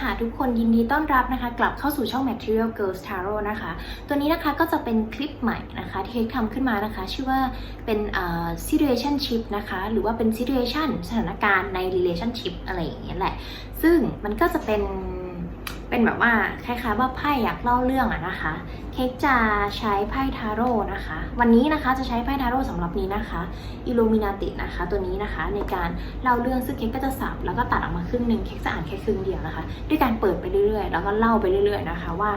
ค่ะทุกคนยินดีต้อนรับนะคะ กลับเข้าสู่ช่อง Material Girls Tarot นะคะ ตัวนี้นะคะก็จะเป็นคลิปใหม่นะคะที่เค้กทำขึ้นมานะคะ ชื่อว่าเป็น situationship นะคะ หรือว่าเป็น situation สถานการณ์ใน relationship อะไรอย่างเงี้ยแหละ ซึ่งมันก็จะเป็น เป็นแบบว่าคล้ายๆว่าไพ่อยากเล่าเรื่องอะนะคะ เค้กจะใช้ไพ่ทาโร่นะคะ วันนี้นะคะจะใช้ไพ่ทาโร่สำหรับนี้นะคะ Illuminati นะคะ ตัวนี้นะคะในการเล่าเรื่องซึ่งเค้กก็จะสับแล้วก็ตัดออกมาครึ่งหนึ่งเค้กจะอ่านแค่ครึ่งเดียวนะคะ ด้วยการเปิดไปเรื่อยๆ แล้วก็เล่าไปเรื่อย ๆนะคะว่า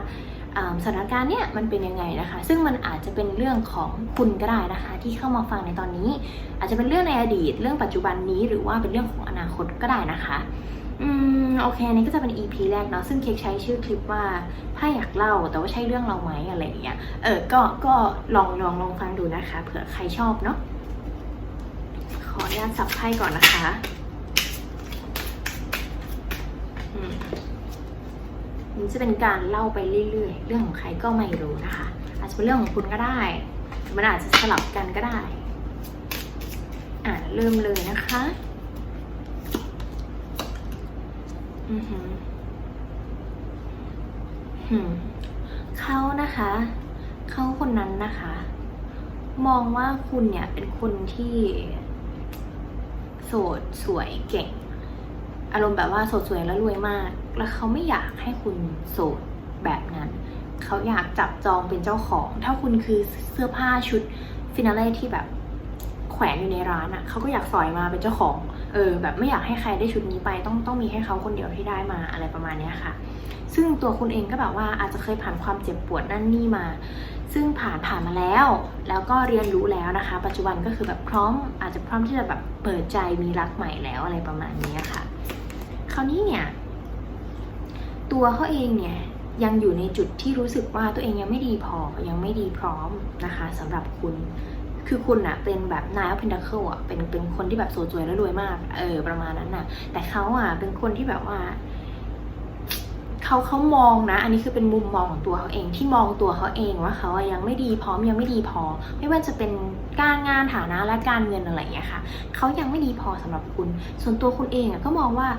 อ่าสถานการณ์เนี้ยมันเป็นยังไงนะคะ ซึ่งมันอาจจะเป็นเรื่องของคุณก็ได้นะคะ ที่เข้ามาฟังในตอนนี้ อาจจะเป็นเรื่องในอดีต เรื่องปัจจุบันนี้หรือว่าเป็นเรื่องของอนาคตก็ได้นะคะ อืมโอเคอันนี้ก็จะเป็น EP แรกเนาะซึ่งเค้กใช้ชื่อคลิปว่าถ้าอยากเล่าแต่ว่าใช่เรื่องเราไหมอะไรอย่างเงี้ยเออก็ก็ลองลองลองฟังดูนะคะ เผื่อใครชอบเนาะขออนุญาตสับไพ่ก่อนนะคะอืมนี่จะเป็นการเล่าไปเรื่อยๆ เรื่องของใครก็ไม่รู้นะคะ อาจจะเป็นเรื่องของคุณก็ได้มันอาจจะสลับกันก็ได้ อะเริ่มเลยนะคะ อือหือหืม เขานะคะ เขาคนนั้นนะคะ มองว่าคุณเนี่ยเป็นคนที่โสดสวยเก่ง อารมณ์แบบว่าโสดสวยแล้วรวยมาก แล้วเขาไม่อยากให้คุณโสดแบบนั้น เขาอยากจับจองเป็นเจ้าของ ถ้าคุณคือเสื้อผ้าชุดฟินาเล่ที่แบบแขวนอยู่ในร้านอะ่ะเขาก็อยากสอยมาเป็นเจ้าของ เออแบบไม่อยากให้ใครได้ชุดนี้ไปต้องต้องมีให้เขาคนเดียวที่ได้มาอะไรประมาณนี้ค่ะ ซึ่งตัวคุณเองก็แบบว่าอาจจะเคยผ่านความเจ็บปวดนั่นนี่มา ซึ่งผ่านผ่านมาแล้ว แล้วก็เรียนรู้แล้วนะคะ ปัจจุบันก็คือแบบพร้อมอาจจะพร้อมที่จะแบบเปิดใจมีรักใหม่แล้วอะไรประมาณนี้ค่ะ คราวนี้เนี่ยตัวเขาเองเนี่ยยังอยู่ในจุดที่รู้สึกว่าตัวเองยังไม่ดีพอยังไม่ดีพร้อมนะคะสำหรับคุณ คือคุณอะเป็นแบบนายอัพ e นดัเคิลอะเป็นเป็นคนที่แบบโสวยและรวยมาก เออประมาณนั้นน่ะ แต่เขาอะเป็นคนที่แบบว่า เขาเขามองนะ อันนี้คือเป็นมุมมองของตัวเขาเองที่มองตัวเขาเองว่าเขายังไม่ดีพร้อมยังไม่ดีพอ ไม่ว่าจะเป็นการงานฐานะและการเงินอะไรอย่างเงี้ยค่ะเขายังไม่ดีพอสำหรับคุณ ส่วนตัวคุณเองอะก็มองว่า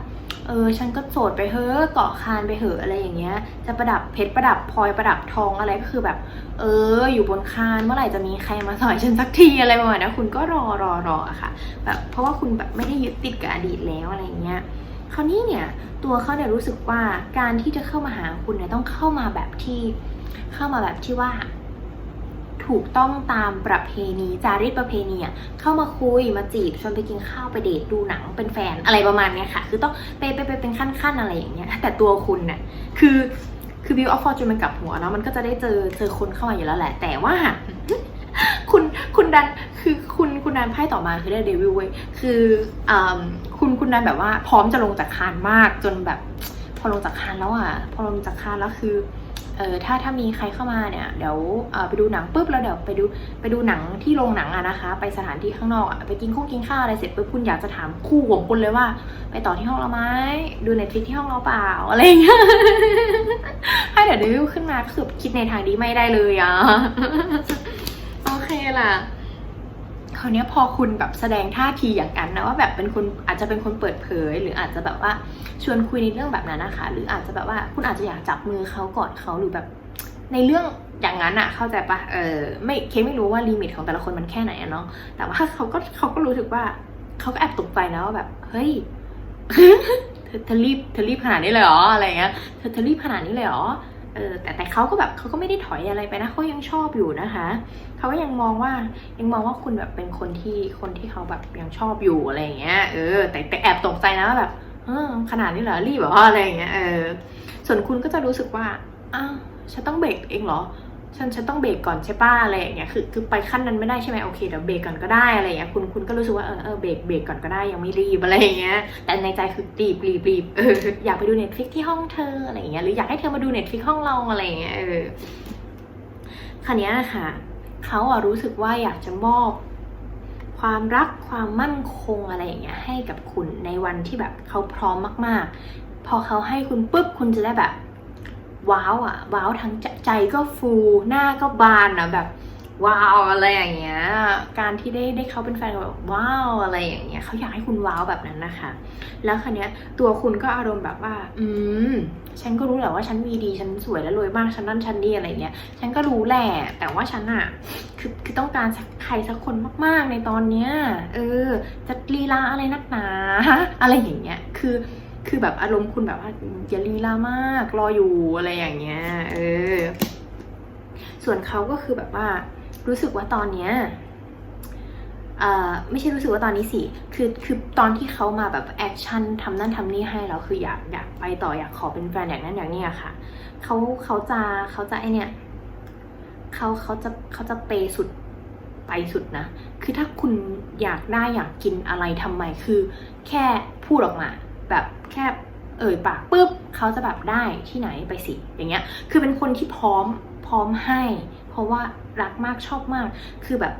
เออฉันก็โสดไปเฮ้อะเกาะคานไปเหอะอะไรอย่างเงี้ย จะประดับเพชรประดับพลอยประดับทองอะไรก็คือแบบ เออ อยู่บนคานเมื่อไหร่จะมีใครมาสอยฉันสักทีอะไรประมาณนี้นคุณก็รอรอรออะค่ะแบบเพราะว่าคุณแบบไม่ได้ยึดติดกับอดีตแล้วอะไรอย่างเงี้ย คราวนี้เนี่ยตัวเขาเนี่ยรู้สึกว่าการที่จะเข้ามาหาคุณเนี่ยต้องเข้ามาแบบที่เข้ามาแบบที่ว่า ถูกต้องตามประเพณีจารีตประเพณีอะเข้ามาคุยมาจีบชวนไปกินข้าวไปเดทดูหนังเป็นแฟนอะไรประมาณเนี้ยค่ะ คือต้องไปไปไปเป็นขั้นๆอะไรอย่างเงี้ยแต่ตัวคุณเนี่ยคือคือวิวออฟฟอร์จูนมันกลับหัวเนาะมันก็จะได้เจอเจอคนเข้ามาอยู่แล้วแหละ แต่ว่า คุณคุณดันคือคุณคุณดันไพ่ต่อมาคือได้เดวิลเว้ยคืออ่าคุณคุณดันแบบว่า พร้อมจะลงจากคานมากจนแบบพอลงจากคานแล้วอะ พอลงจากคานแล้วคือเออถ้าถ้ามีใครเข้ามาเนี่ยเดี๋ยวไปดูหนังปุ๊บแล้วเดี๋ยวไปดูไปดูหนังที่โรงหนังอะนะคะ ไปสถานที่ข้างนอกอะไปกินข้าวกินข้าวอะไรเสร็จปุ๊บคุณอยากจะถามคู่ของคุณเลยว่า ไปต่อที่ห้องเราไหมดูเน็ตฟลิกที่ห้องเราเปล่าอะไรเงี้ยให้เดี๋ยวเดวิลขึ้นมาคือคิดในทางดีไม่ได้เลยอะ ล่ะคราวนี้พอคุณแบบแสดงท่าทีอย่างนั้นนะว่าแบบเป็นคนอาจจะเป็นคนเปิดเผย หรืออาจจะแบบว่าชวนคุยในเรื่องแบบนั้นนะคะ หรืออาจจะแบบว่าคุณอาจจะอยากจับมือเขากอดเขาหรือแบบในเรื่องอย่างนั้นอะเข้าใจปะเออไม่เคไม่รู้ว่าลิมิตของแต่ละคนมันแค่ไหนอะเนาะแต่ว่าเขาก็เขาก็รู้สึกว่าเขาก็แอบตกใจนะว่าแบบเฮ้ยเธอเธอรีบเธอรีบขนาดนี้เลยเหรออะไรเงี้ยเธอเธอรีบขนาดนี้เลยเหรอ เออแต่แต่เขาก็แบบเขาก็ไม่ได้ถอยอะไรไปนะเขายังชอบอยู่นะคะเขาก็ยังมองว่ายังมองว่าคุณแบบเป็นคนที่คนที่เขาแบบยังชอบอยู่อะไรอย่างเงี้ยเออแต่แต่แอบตกใจนะว่าแบบเออขนาดนี้เหรอรีบเหรออะไรอย่างเงี้ยเออส่วนคุณก็จะรู้สึกว่าอ้าวฉันต้องเบรกเองเหรอ ฉันฉันต้องเบรกก่อนใช่ป้าอะไรอย่างเงี้ยคือคือไปขั้นนั้นไม่ได้ใช่ไหมโอเคเดี๋ยวเบรกก่อนก็ได้อะไรอย่างเงี้ยคุณคุณก็รู้สึกว่าเออเออเบรกเบรกก่อนก็ได้ยังไม่รีบอะไรอย่างเงี้ยแต่ในใจคือรีบรีบรีบเอออยากไปดูเน็ตฟลิกที่ห้องเธออะไรอย่างเงี้ยหรืออยากให้เธอมาดูเน็ตฟลิกห้องเราอะไรอย่างเงี้ยเออคราวเนี้ยนะคะเขาอะรู้สึกว่าอยากจะมอบความรักความมั่นคงอะไรอย่างเงี้ยให้กับคุณในวันที่แบบเขาพร้อมมาก ๆ พอเขาให้คุณปุ๊บคุณจะได้แบบ ว้าวอะว้าวทั้งใจใจก็ฟูหน้าก็บานอะแบบว้าวอะไรอย่างเงี้ย การที่ได้ได้เขาเป็นแฟนแบบว้าวอะไรอย่างเงี้ยเขาอยากให้คุณว้าวแบบนั้นนะคะ แล้วคันเนี้ยตัวคุณก็อารมณ์แบบว่า อืม ฉันก็รู้แหละว่าฉันมีดีฉันสวยและรวยมากฉันนั่นฉันนี่อะไรเงี้ย ฉันก็รู้แหละ แต่ว่าฉันอะคือคือต้องการใครสักคนมาก ๆ ในตอนเนี้ย เออจะลีลาอะไรนักหนา อะไรอย่างเงี้ย คือ คือแบบอารมณ์คุณแบบว่าอย่าลีลามากรออยู่อะไรอย่างเงี้ย เออ ส่วนเขาก็คือแบบว่า รู้สึกว่าตอนเนี้ยเอ่อไม่ใช่รู้สึกว่าตอนนี้สิ คือ คือตอนที่เขามาแบบแอคชั่นทำนั่นทำนี่ให้เราคืออยากอยากไปต่ออยากขอเป็นแฟนอย่างนั้นอย่างนี้อะค่ะ เขาเขาจะเขาจะไอเนี่ยเขาเขาจะเขาจะเปย์สุดไปสุดนะ คือถ้าคุณอยากได้อยากกินอะไรทำไม คือแค่พูดออกมา แบบแค่เอ่ยปากปุ๊บเขาจะแบบได้ที่ไหนไปสิอย่างเงี้ย คือเป็นคนที่พร้อมพร้อมให้ เพราะว่ารักมากชอบมาก คือแบบ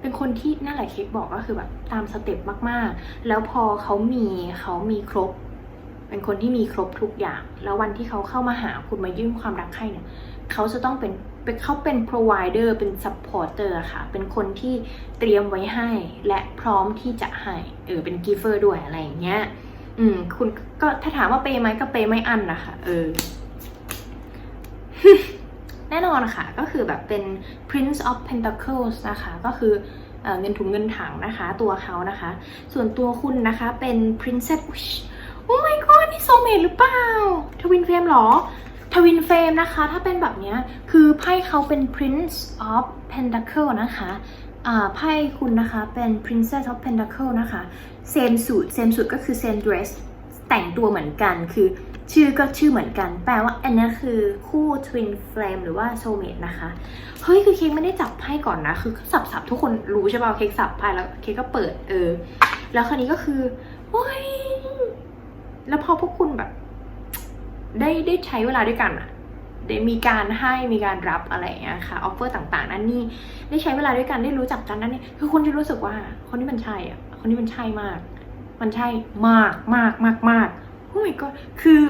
เป็นคนที่นั่นแหละเค้กบอกก็คือแบบตามสเต็ปมากๆ แล้วพอเขามีเขามีครบ เป็นคนที่มีครบทุกอย่าง แล้ววันที่เขาเข้ามาหาคุณมายื่นความรักให้เนี่ยเขาจะต้องเป็นเป็นเขาเป็น provider เป็น supporter อะค่ะ เป็นคนที่เตรียมไว้ให้ และพร้อมที่จะให้ เออ เป็น giver ด้วยอะไรอย่างเงี้ย อืม คุณก็ถ้าถามว่าเปย์ไหมก็เปย์ไม่อันนะคะเออ แน่นอนค่ะ ก็คือแบบเป็น Prince of Pentacles นะคะ ก็คือเอเงินถุงเงินถังนะคะ ตัวเขานะคะ ส่วนตัวคุณนะคะเป็น Princess โอ้ my god นี่โซเมตหรือเปล่า ทวินเฟรมหรอ ทวินเฟรมนะคะ ถ้าเป็นแบบเนี้ยคือไพ่เขาเป็น Prince of Pentacle นะคะ ไพ่คุณนะคะเป็น Princess of Pentacle นะคะ same suit same suit ก็คือ same dress แต่งตัวเหมือนกันคือชื่อก็ชื่อเหมือนกัน แปลว่าอันนี้คือคู่ twin flame หรือว่า soulmate นะคะ เฮ้ย คือเค้กไม่ได้จับไพ่ก่อนนะ คือสับสับทุกคนรู้ใช่ป่ะว่าเค้กสับไพ่แล้วเค้กก็เปิดเออ แล้วคราวนี้ก็คือโอ้ยแล้วพอพวกคุณแบบ ได้ได้ใช้เวลาด้วยกันอะ ได้มีการให้มีการรับอะไรอย่างเงี้ยค่ะออฟเฟอร์ต่างๆ นั่นนี่ได้ใช้เวลาด้วยกันได้รู้จักกันนั่นนี่คือคนที่รู้สึกว่า คนที่มันใช่อะคนที่มันใช่มาก มันใช่มากมากมากมากโอ้ยก็คือ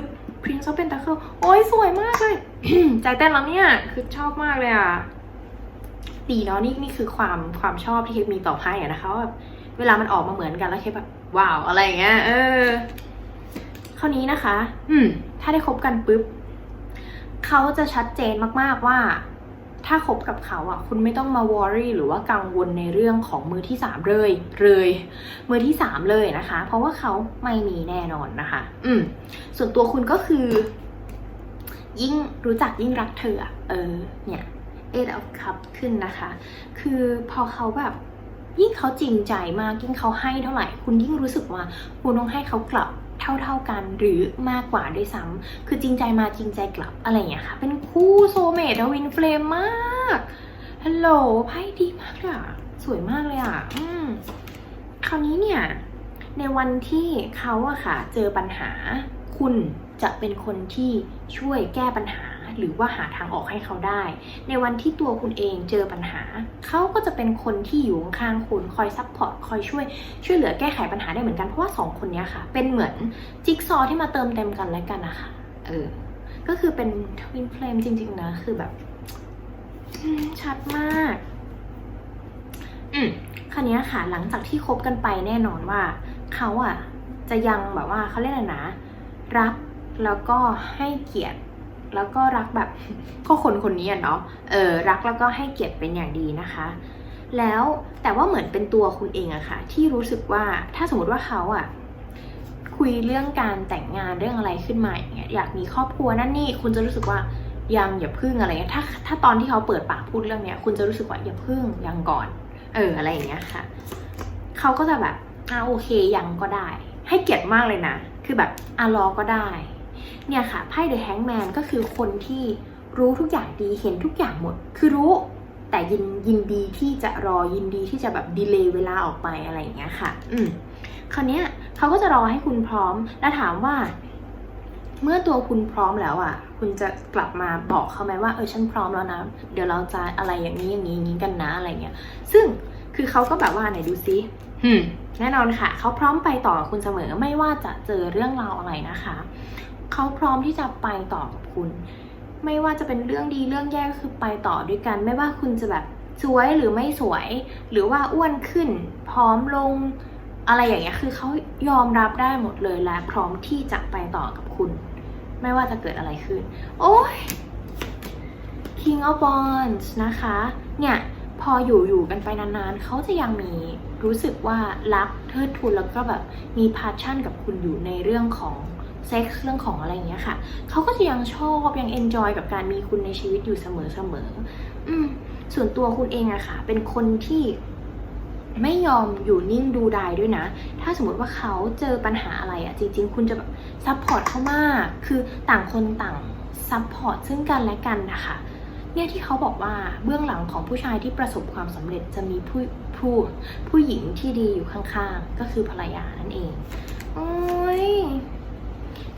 Prince of Pentacle โอ้ยสวยมากเลยใจเต้นแล้วเนี่ยคือชอบมากเลยอะดีเนาะนี่นี่คือความความชอบที่เคมีต่อไพ่อะนะคะว่าแบบเวลามันออกมาเหมือนกันแล้วเคแบบว้าวอะไรอย่างเงี้ยเออคราวนี้นะคะ อืม ถ้าได้คบกันปุ๊บ เขาจะชัดเจนมากๆว่า ถ้าคบกับเขาอะ คุณไม่ต้องมาวอรี่หรือว่ากังวลในเรื่องของมือที่สามเลยเลยมือที่สามเลยนะคะ เพราะว่าเขาไม่มีแน่นอนนะคะ อืม ส่วนตัวคุณก็คือ ยิ่งรู้จักยิ่งรักเธอเออ เนี่ย eight of cup ขึ้นนะคะ คือพอเขาแบบยิ่งเขาจริงใจมากยิ่งเขาให้เท่าไหร่ คุณยิ่งรู้สึกว่า คุณต้องให้เขากลับ เท่าเท่า ๆกันหรือมากกว่าด้วยซ้ำคือจริงใจมาจริงใจกลับอะไรอย่างเงี้ยค่ะ เป็นคู่โซเมทวินเฟลมมากฮัลโหลไพ่ดีมากเลยอะสวยมากเลยอะอืมคราวนี้เนี่ย ในวันที่เขาอะค่ะ เจอปัญหา คุณจะเป็นคนที่ช่วยแก้ปัญหา หรือว่าหาทางออกให้เขาได้ ในวันที่ตัวคุณเองเจอปัญหา เขาก็จะเป็นคนที่อยู่ข้างคุณคอยซัพพอร์ตคอยช่วยช่วยเหลือแก้ไขปัญหาได้เหมือนกันเพราะว่าสองคนนี้ค่ะ เป็นเหมือนจิ๊กซอว์ที่มาเติมเต็มกันและกันนะคะเออก็คือเป็นทวินเพลมจริง ๆ นะ คือแบบชัดมาก อืมคราวนี้ค่ะ หลังจากที่คบกันไปแน่นอนว่า เขาอะ จะยังแบบว่าเขาเรียกอะไรนะ รักแล้วก็ให้เกียรติ แล้วก็รักแบบก็คนคนนี้อะเนาะเออรักแล้วก็ให้เกียรติเป็นอย่างดีนะคะ แล้วแต่ว่าเหมือนเป็นตัวคุณเองอะค่ะ ที่รู้สึกว่าถ้าสมมติว่าเขาอะคุยเรื่องการแต่งงานเรื่องอะไรขึ้นมาอย่างเงี้ยอยากมีครอบครัวนั่นนี่คุณจะรู้สึกว่ายังอย่าพึ่งอะไรเงี้ยถ้าถ้าตอนที่เขาเปิดปากพูดเรื่องเนี้ยคุณจะรู้สึกว่าอย่าพึ่งยังก่อน เอออะไรอย่างเงี้ยค่ะเขาก็จะแบบอ่าโอเคยังก็ได้ ให้เกียรติมากเลยนะ คือแบบอ่ารอก็ได้ เนี่ยค่ะไพ่เดอะแฮงแมนก็คือคนที่รู้ทุกอย่างดีเห็นทุกอย่างหมด คือรู้แต่ยินยินดีที่จะรอยินดีที่จะแบบดีเลย์เวลาออกไปอะไรอย่างเงี้ยค่ะ อืมคราวเนี้ยเขาก็จะรอให้คุณพร้อม แล้วถามว่า เมื่อตัวคุณพร้อมแล้วอะ คุณจะกลับมาบอกเขาไหมว่าเออฉันพร้อมแล้วนะ เดี๋ยวเราจะอะไรอย่างนี้อย่างนี้อย่างนี้กันนะอะไรเงี้ย ซึ่งคือเขาก็แบบว่าไหนดูซิแน่นอนค่ะ เขาพร้อมไปต่อคุณเสมอไม่ว่าจะเจอเรื่องราวอะไรนะคะ เขาพร้อมที่จะไปต่อกับคุณ ไม่ว่าจะเป็นเรื่องดีเรื่องแย่ก็คือไปต่อด้วยกัน ไม่ว่าคุณจะแบบสวยหรือไม่สวย หรือว่าอ้วนขึ้นพร้อมลงอะไรอย่างเงี้ยคือเขายอมรับได้หมดเลยและพร้อมที่จะไปต่อกับคุณ ไม่ว่าจะเกิดอะไรขึ้น โอ้ย King of Wands นะคะ เนี่ย พออยู่อยู่กันไปนานๆ เขาจะยังมีรู้สึกว่ารักเทิดทูนแล้วก็แบบมีพาชั่นกับคุณอยู่ในเรื่องของ เซ็กส์เรื่องของอะไรอย่างเงี้ยค่ะ เขาก็จะยังชอบยังเอนจอยกับการมีคุณในชีวิตอยู่เสมอๆอืมส่วนตัวคุณเองอะค่ะ เป็นคนที่ไม่ยอมอยู่นิ่งดูดายด้วยนะ ถ้าสมมติว่าเขาเจอปัญหาอะไรอะจริง ๆ คุณจะแบบซัพพอร์ตเขามาก คือต่างคนต่างซัพพอร์ตซึ่งกันและกันนะคะเนี่ยที่เขาบอกว่าเบื้องหลังของผู้ชายที่ประสบความสำเร็จจะมีผู้ผู้ผู้หญิงที่ดีอยู่ข้างๆ ก็คือภรรยานั่นเอง โอ้ย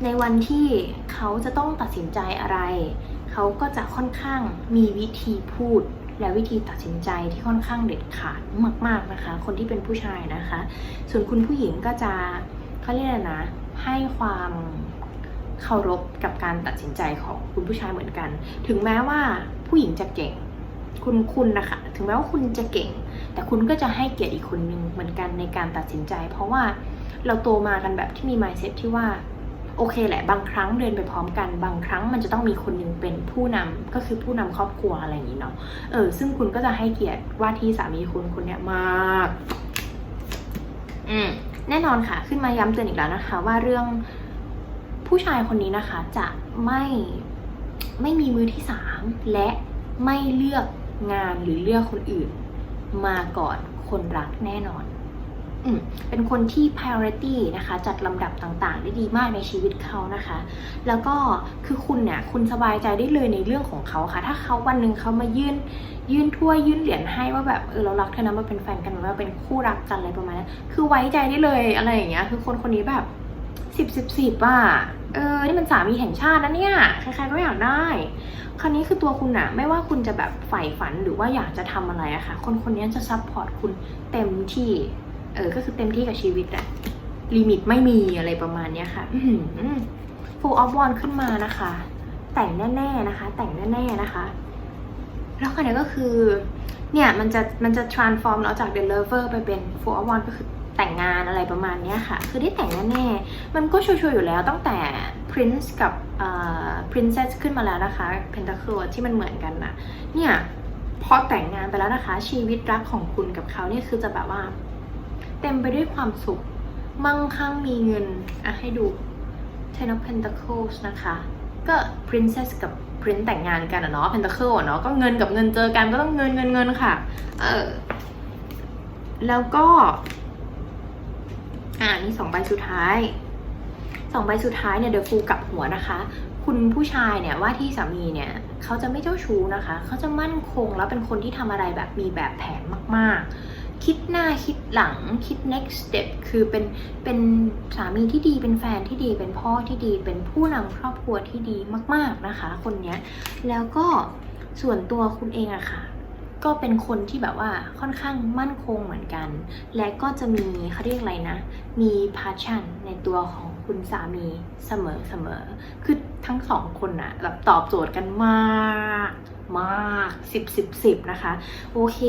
ในวันที่เขาจะต้องตัดสินใจอะไร เขาก็จะค่อนข้างมีวิธีพูด และวิธีตัดสินใจที่ค่อนข้างเด็ดขาดมาก ๆนะคะ คนที่เป็นผู้ชายนะคะ ส่วนคุณผู้หญิงก็จะเขาเรียกอะไรนะ ให้ความเคารพกับการตัดสินใจของคุณผู้ชายเหมือนกัน ถึงแม้ว่าผู้หญิงจะเก่ง คุณคุณนะคะ ถึงแม้ว่าคุณจะเก่ง แต่คุณก็จะให้เกียรติอีกคนนึงเหมือนกันในการตัดสินใจ เพราะว่าเราโตมากันแบบที่มี mindset ที่ว่า อเคแหละบางครั้งเดินไปพร้อมกัน บางครั้งมันจะต้องมีคนหนึงเป็นผู้นำก็คือผู้นำครอบครัวอะไรอย่างนี้เนาะเออซึ่งคุณก็จะให้เกียรติว่าที่สามีคุณคนเนี้ยมาก อืมแน่นอนค่ะ ขึ้นมาย้ำเตือนอีกแล้วนะคะ ว่าเรื่องผู้ชายคนนี้นะคะ จะไม่ไม่มีมือที่สามและไม่เลือกงานหรือเลือกคนอื่น มาก่อนคนรักแน่นอน เป็นคนที่ priority นะคะจัดลำดับต่างๆ ได้ดีมากในชีวิตเขานะคะ แล้วก็คือคุณเนี่ยคุณสบายใจได้เลยในเรื่องของเขาค่ะ ถ้าเขาวันหนึ่งเขามายื่นยื่นถ้วยยื่นเหรียญให้ว่าแบบเออเรารักเธอนะมาเป็นแฟนกันมาเป็นคู่รักกันอะไรประมาณนั้นคือไว้ใจได้เลยอะไรอย่างเงี้ยคือคนคนนี้แบบสิบสิบสิบอะเออ นี่มันสามีแห่งชาตินะเนี่ย ใครๆก็อยากได้ คราวนี้คือตัวคุณอะไม่ว่าคุณจะแบบใฝ่ฝันหรือว่าอยากจะทำอะไรอะค่ะ คนคนนี้จะซัพพอร์ตคุณเต็มที่ เออ ก็คือเต็มที่กับชีวิตอะลิมิตไม่มีอะไรประมาณเนี้ยค่ะ full of one ขึ้นมานะคะ แต่งแน่ ๆนะคะ แต่งแน่ๆนะคะ แล้วคราวนี้ก็คือ เนี่ยมันจะมันจะ transform เราจาก the lover ไปเป็น full of one ก็คือแต่งงานอะไรประมาณเนี้ยค่ะ คือได้แต่งแน่ๆ มันก็ชัวร์ๆอยู่แล้วตั้งแต่ prince กับเอ่อ princess ขึ้นมาแล้วนะคะ pentacle ที่มันเหมือนกันนะเนี่ยพอแต่งงานไปแล้วนะคะ ชีวิตรักของคุณกับเขาเนี่ยคือจะแบบว่า เต็มไปด้วยความสุข มั่งคั่งมีเงิน อะให้ดู Ten of Pentacles นะคะ ก็ Princess กับ Prince แต่งงานกันอะเนาะ Pentacle อะเนาะ ก็เงินกับเงินเจอกันก็ต้องเงินเงินเงินค่ะ เออ แล้วก็ อ่านี่สองใบสุดท้ายสองใบสุดท้ายเนี่ยเดอะฟูกลับหัวนะคะ คุณผู้ชายเนี่ยว่าที่สามีเนี่ย เขาจะไม่เจ้าชู้นะคะ เขาจะมั่นคงแล้วเป็นคนที่ทำอะไรแบบมีแบบแผนมาก ๆ คิดหน้าคิดหลังคิด next step คือเป็นเป็นสามีที่ดีเป็นแฟนที่ดีเป็นพ่อที่ดี เป็นผู้นำครอบครัวที่ดีมาก ๆนะคะ คนเนี้ยแล้วก็ส่วนตัวคุณเองอะค่ะ ก็เป็นคนที่แบบว่าค่อนข้างมั่นคงเหมือนกัน และก็จะมีเขาเรียกอะไรนะ มี passion ในตัวของคุณสามีเสมอเสมอคือทั้งสองคนอะแบบตอบโจทย์กันมาก มากสิบสิบสิบนะคะ โอเค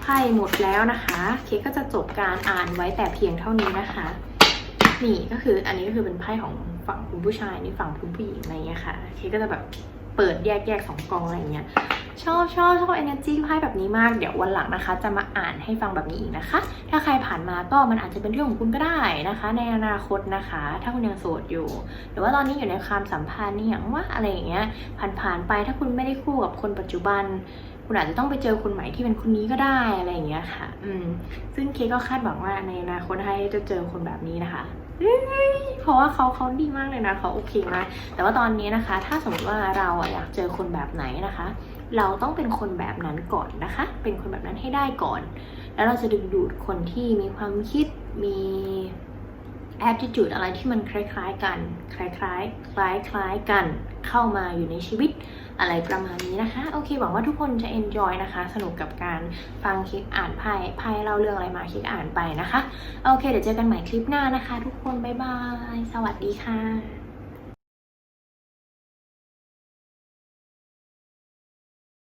ไพ่หมดแล้วนะคะ เคกก็จะจบการอ่านไว้แต่เพียงเท่านี้นะคะ นี่ก็คืออันนี้ก็คือเป็นไพ่ของฝั่งคุณผู้ชายนี่ฝั่งคุณผู้หญิงอะไรเงี้ยค่ะ เคกก็จะแบบ เปิดแยกแยกสองกองอะไรเงี้ยชอบชอบชอบ energy ไพ่แบบนี้มาก เดี๋ยววันหลังนะคะ จะมาอ่านให้ฟังแบบนี้อีกนะคะ ถ้าใครผ่านมาก็มันอาจจะเป็นเรื่องของคุณก็ได้นะคะ ในอนาคตนะคะ ถ้าคุณยังโสดอยู่ หรือว่าตอนนี้อยู่ในความสัมพันธ์นี่อย่างว่าอะไรอย่างเงี้ย ผ่านๆไปถ้าคุณไม่ได้คู่กับคนปัจจุบัน คุณอาจจะต้องไปเจอคนใหม่ที่เป็นคนนี้ก็ได้อะไรอย่างเงี้ยค่ะ อืม ซึ่งเคก็คาดหวังว่าในอนาคตให้จะเจอคนแบบนี้นะคะ เพราะว่าเขาเขาดีมากเลยนะเขาโอเคมากแต่ว่าตอนนี้นะคะ ถ้าสมมติว่าเราอยากเจอคนแบบไหนนะคะ เราต้องเป็นคนแบบนั้นก่อนนะคะ เป็นคนแบบนั้นให้ได้ก่อน แล้วเราจะดึงดูดคนที่มีความคิดมี attitude อะไรที่มันคล้ายๆกัน คล้ายๆ คล้ายๆกัน เข้ามาอยู่ในชีวิตอะไรประมาณนี้นะคะ โอเคหวังว่าทุกคนจะ enjoy นะคะ สนุกกับการฟังคลิปอ่านไพ่ไพ่เล่าเรื่องอะไรมาคลิปอ่านไปนะคะ โอเค เดี๋ยวเจอกันใหม่คลิปหน้านะคะ ทุกคน บ๊ายบาย สวัสดีค่ะ